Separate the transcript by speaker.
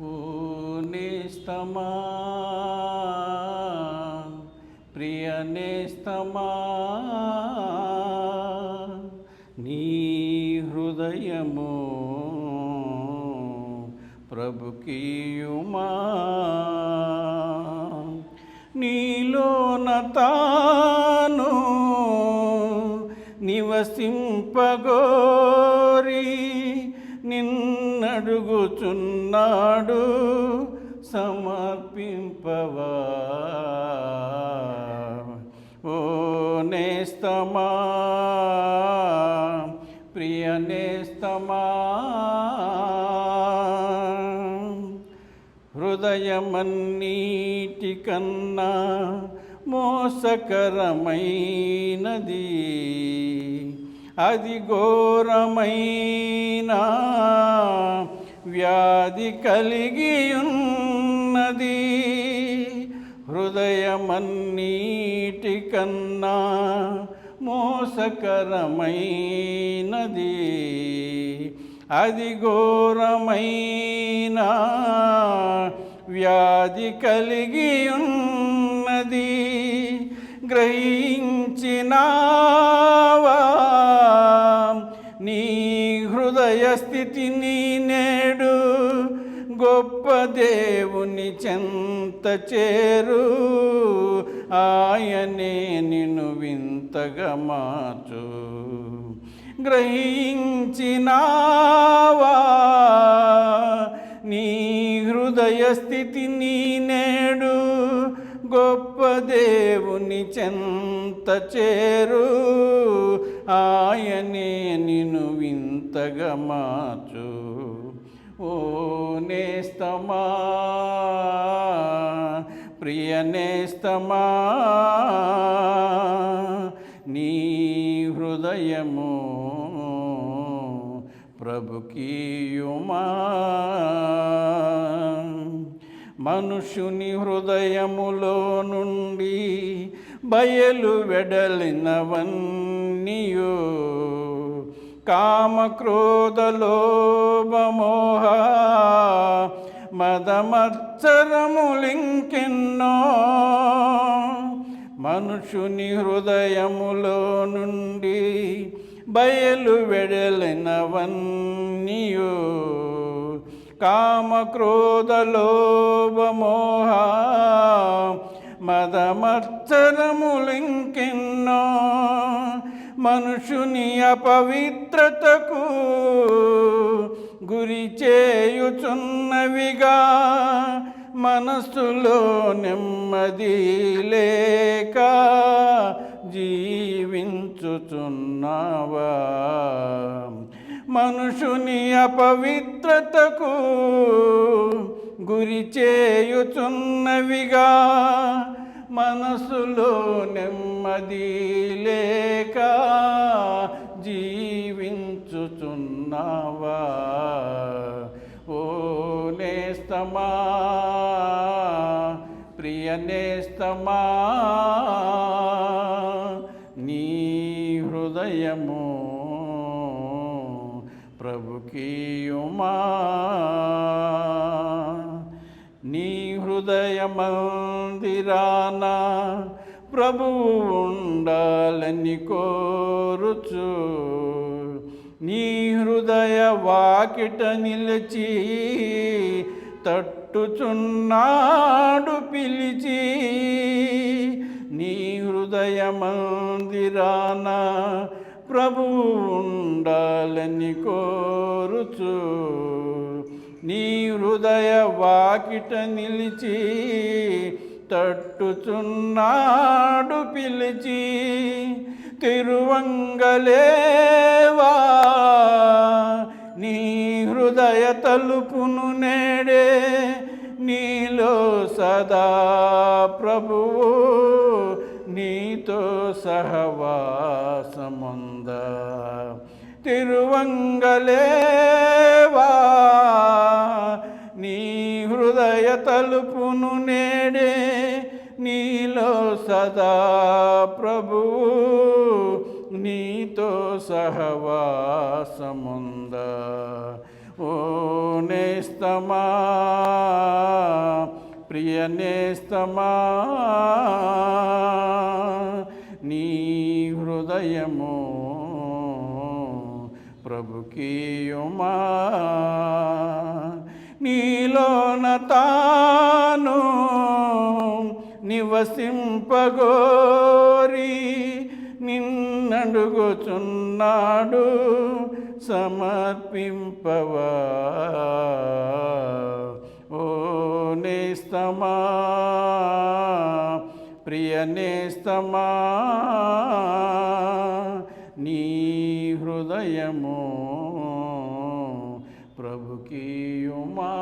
Speaker 1: పూనేస్తమా నేస్తమా నీ హృదయము ప్రభుకీయుమా? నీలోన తాను నివసింపగోరి నడుగుచున్నాడు సమర్పింపవా. ఓ నేస్తమా ప్రియ నేస్తమా. హృదయమన్నీటి కన్నా మోసకరమైనది. అది ఘోరమైన వ్యాధి కలిగి ఉన్నది హృదయమన్నీటి కన్నా మోసకరమైనది. అది ఘోరమైన వ్యాధి కలిగి ఉన్నది గ్రహించినా హృదయ స్థితిని నేడు గొప్ప దేవుని చెంత చేరు. ఆయనే నిన్ను వింతగా మార్చు. గ్రహించినావా? నీ హృదయ స్థితిని నేడు గొప్ప దేవుని చెంత చేరు. ఆయనే నిన్ను వింతగా మార్చు. ఓ నేస్తమా. ప్రియ నేస్తమా. నీ హృదయము ప్రభుకీయుమా. మనుషుని హృదయములో నుండి బయలు వెడలినవన్నీయు. కామక్రోధలోభమోహ మదమత్సరములింకెన్నో మనుషుని హృదయములో నుండి బయలు వెడలినవన్నీయో. కామక్రోధలోభమోహ మదమత్సరములింకెన్నో మనుషుని అపవిత్రతకు గురి చేయుచున్నవిగా మనస్సులో నెమ్మది లేక జీవించుచున్నావా? మనుషుని అపవిత్రతకు గురి చేయుచున్నవిగా. మనసులో నెమ్మది లేక జీవించుచున్నావా? ఓ నేస్తమా ప్రియ నేస్తమా నీ హృదయము ప్రభుకీయుమా నీ హృదయ మందిరాన ప్రభువు ఉండాలని కోరుచు. నీ హృదయ వాకిట నిలిచి తట్టుచున్నాడు పిలిచి. నీ హృదయ మందిరాన ప్రభు ఉండాలని కోరుచు. నీ హృదయ వాకిట నిలిచి తట్టుచున్నాడు పిలిచి. తిరువంగలేవా? నీ హృదయ తలుపును నేడే నీలో సదా ప్రభువు నీతో సహవాసముంద. తిరువంగలేవా? నీ హృదయ తలుపును నేడే నీలో సదా ప్రభు. నీతో సహవాసముంద. ఓ నేస్తమా ప్రియనేస్తమా. నీ హృదయము ప్రభుకీయుమా. నీలోన తాను నివసింపగోరి నిన్నడుగుచున్నాడు సమర్పింపవా. నేస్తమా ప్రియ నేస్తమా నీ హృదయము ప్రభుకీయుమా.